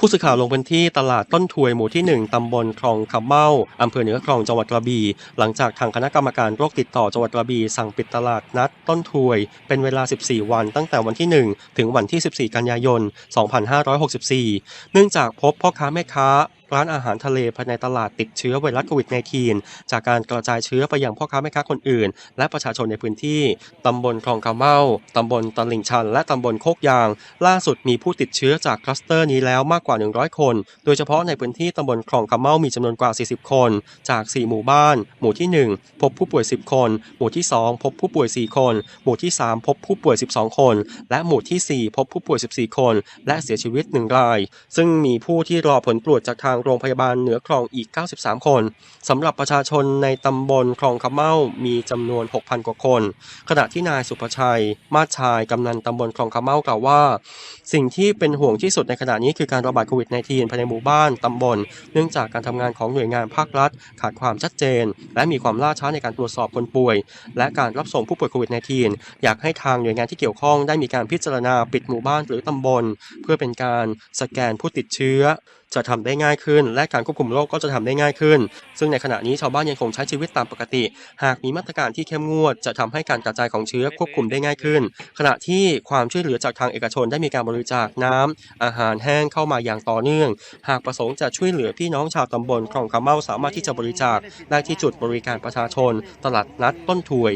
ผู้สื่อข่าวลงพื้นที่ตลาดต้นถวยหมู่ที่ 1 ตำบลคลองคำเมาอำเภอเหนือคลองจังหวัดกระบี่ หลังจากทางคณะกรรมการโรคติดต่อจังหวัดกระบี่สั่งปิดตลาดนัดต้นถวย เป็นเวลา 14 วันตั้งแต่วันที่ 1 ถึงวันที่ 14 กันยายน 2564 เนื่องจากพบพ่อค้าแม่ค้า ร้านอาหารทะเลภายในตลาดติดเชื้อไวรัสโควิด -19 จากการกระจายเชื้อไปยังพ่อค้าแม่ค้าคนอื่น และประชาชนในพื้นที่ ตำบลคลองคำเมาตำบลตลิ่งชัน และตำบลโคกยาง ล่าสุดมีผู้ติดเชื้อจากคลัสเตอร์นี้แล้วมากกว่า 100 คน โดยเฉพาะในพื้นที่ตำบลคลองคำเมามีจำนวนกว่า 40 คน จาก 4 หมู่บ้าน หมู่ที่ 1 พบผู้ป่วย 10 คน หมู่ที่ 2 พบผู้ป่วย 4 คน หมู่ที่ 3 พบผู้ป่วย 12 คน และหมู่ทีสี่4 พบผู้ป่วย 14 คน และเสียชีวิต1ราย ซึ่งมีผู้ที่รอผลตรวจจากทางโรงพยาบาลเหนือคลองอีก 93 คนสำหรับประชาชนในตำบลคลองคำเมามีจำนวน 6,000 กว่าคน ขณะที่นายสุภชัย มาชายกำนันตำบลคลองคำเมากล่าวว่า สิ่งที่เป็นห่วงที่สุดในขณะนี้คือการระบาดโควิด -19 ภายในหมู่บ้านตำบล เนื่องจากการทำงานของหน่วยงานภาครัฐ ขาดความชัดเจน และมีความล่าช้าในการตรวจสอบคนป่วย และการรับส่งผู้ป่วยโควิด -19 อยากให้ทางหน่วยงานที่เกี่ยวข้องได้มีการพิจารณาปิดหมู่บ้านหรือตำบล เพื่อเป็นการสแกนผู้ติดเชื้อจะทำได้ง่ายขึ้น และการควบคุมโรคก็จะทำได้ง่ายขึ้น ซึ่งในขณะนี้ชาวบ้านยังคงใช้ชีวิตตามปกติ หากมีมาตรการที่เข้มงวด จะทำให้การกระจายของเชื้อควบคุมได้ง่ายขึ้น ขณะที่ความช่วยเหลือจากทางเอกชนได้มีการบริจาคน้ำอาหารแห้งเข้ามาอย่างต่อเนื่อง หากประสงค์จะช่วยเหลือพี่น้องชาวตำบลคลองคำเมาสามารถที่จะบริจาคได้ที่จุดบริการประชาชน ตลาดนัดต้นถวย